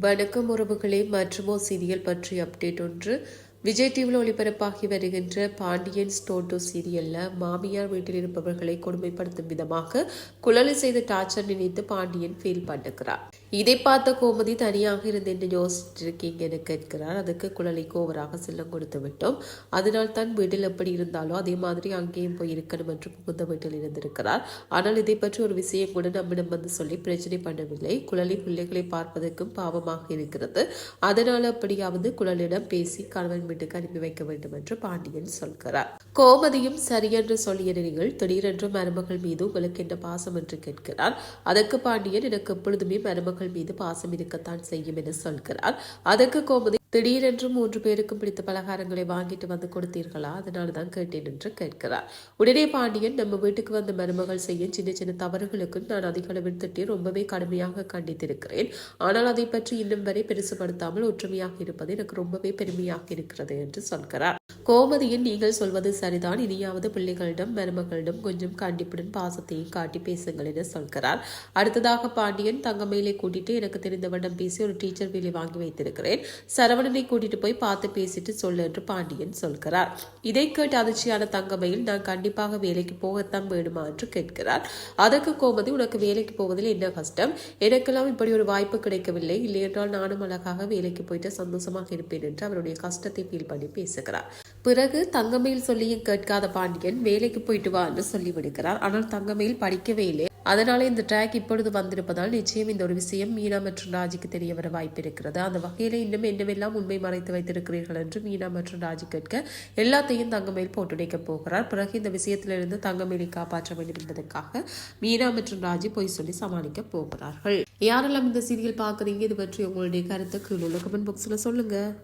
வணக்கம் உறவுகளே மற்றுமோ சீரியல் பற்றி அப்டேட் ஒன்று. விஜய் டிவியில் ஒளிபரப்பாகி வருகின்ற பாண்டியன் ஸ்டோட்டோ சீரியலில் மாமியார் வீட்டில் இருப்பவர்களை கொடுமைப்படுத்தும் விதமாக குழலை செய்த டார்ச்சர் நினைத்து பாண்டியன் ஃபீல் பண்ணுகிறார் இதை பார்த்த கோமதி தனியாக இருந்து என்ன யோசிச்சிருக்கீங்க என கேட்கிறார். அதுக்கு குழலை கோவராக செல்லம் கொடுத்து விட்டோம். அதனால் தான் வீட்டில் எப்படி இருந்தாலோ அதே மாதிரி அங்கேயும் போய் இருக்கணும் என்று புகுந்த வீட்டில் இருந்திருக்கிறார். ஆனால் இதை பற்றி ஒரு விஷயம் கூட நம்மிடம் வந்து சொல்லி பிரச்சனை பண்ணவில்லை. குழலி பிள்ளைகளை பார்ப்பதற்கும் பாவமாக இருக்கிறது. அதனால் அப்படியாவது குழலிடம் பேசி கணவன் வீட்டுக்கு அனுப்பி வைக்க வேண்டும் என்று பாண்டியன் சொல்கிறார். கோமதியும் சரியென்று சொல்லிய நீங்கள் திடீரென்று மருமகள் மீது உங்களுக்கு என்ன பாசம் என்று கேட்கிறார். அதற்கு பாண்டியன் எனக்கு எப்பொழுதுமே மருமகள் மீது பாசம் இருக்கத்தான் செய்யும் என சொல்கிறார். அதற்கு கோமதி திடீரென்று மூன்று பேருக்கும் பிடித்த பலகாரங்களை வாங்கிட்டு வந்து கொடுத்தீர்களா? அதனால தான் கேட்டேன் என்று கேட்கிறார். உடனே பாண்டியன் நம்ம வீட்டுக்கு வந்த மருமகள் செய்ய சின்ன சின்ன தவறுகளுக்கு நான் அதிக அளவில் திட்டி ரொம்பவே கடுமையாக கண்டித்திருக்கிறேன். ஆனால் அதை பற்றி இன்னும் வரை பெருசுபடுத்தாமல் ஒற்றுமையாக இருப்பது எனக்கு ரொம்பவே பெருமையாக இருக்கிறது என்று சொல்கிறார். கோமதியின் நீங்கள் சொல்வது சரிதான். இனியாவது பிள்ளைகளிடம் மருமகளிடம் கொஞ்சம் கண்டிப்புடன் பாசத்தையும் காட்டி பேசுங்கள் என சொல்கிறார். அடுத்ததாக பாண்டியன் தங்கமையிலே கூட்டிட்டு எனக்கு தெரிந்தவண்ணம் பேசி ஒரு டீச்சர் வேலை வாங்கி வைத்திருக்கிறேன். சரவண சரவணனை கூட்டிட்டு போய் பார்த்து பேசிட்டு சொல்லு என்று பாண்டியன் சொல்கிறார். இதை கேட்டு அதிர்ச்சியான தங்கமையில் நான் கண்டிப்பாக வேலைக்கு போகத்தான் வேணுமா என்று கேட்கிறார். அதற்கு கோமதி உனக்கு வேலைக்கு போவதில் என்ன கஷ்டம்? எனக்கெல்லாம் இப்படி ஒரு வாய்ப்பு கிடைக்கவில்லை. இல்லையென்றால் நானும் அழகாக வேலைக்கு போயிட்டு சந்தோஷமாக இருப்பேன் என்று அவருடைய கஷ்டத்தை ஃபீல் பண்ணி பேசுகிறார். பிறகு தங்கமையில் சொல்லியும் கேட்காத பாண்டியன் வேலைக்கு போயிட்டு வா என்று சொல்லிவிடுகிறார். ஆனால் தங்கமையில் படிக்கவே இல்லை. அதனால இந்த ட்ராக் இப்பொழுது வந்திருப்பதால் நிச்சயம் இந்த ஒரு விஷயம் மீனா மற்றும் ராஜிக்கு தெரிய வர வாய்ப்பு இருக்கிறது. அந்த வகையில இன்னும் என்னவெல்லாம் உண்மை மறைத்து வைத்திருக்கிறீர்கள் என்று மீனா மற்றும் ராஜி கேட்க எல்லாத்தையும் தங்கமேல் போட்டுடைக்க போகிறார். பிறகு இந்த விஷயத்திலிருந்து தங்கமேலை காப்பாற்ற வேண்டும் என்பதற்காக மீனா மற்றும் ராஜி பொய் சொல்லி சமாளிக்க போகிறார்கள். யாரெல்லாம் இந்த சீரியல் பார்க்குறீங்க? இது பற்றி உங்களுடைய கருத்தை கீழே கமெண்ட் பாக்ஸில் சொல்லுங்க.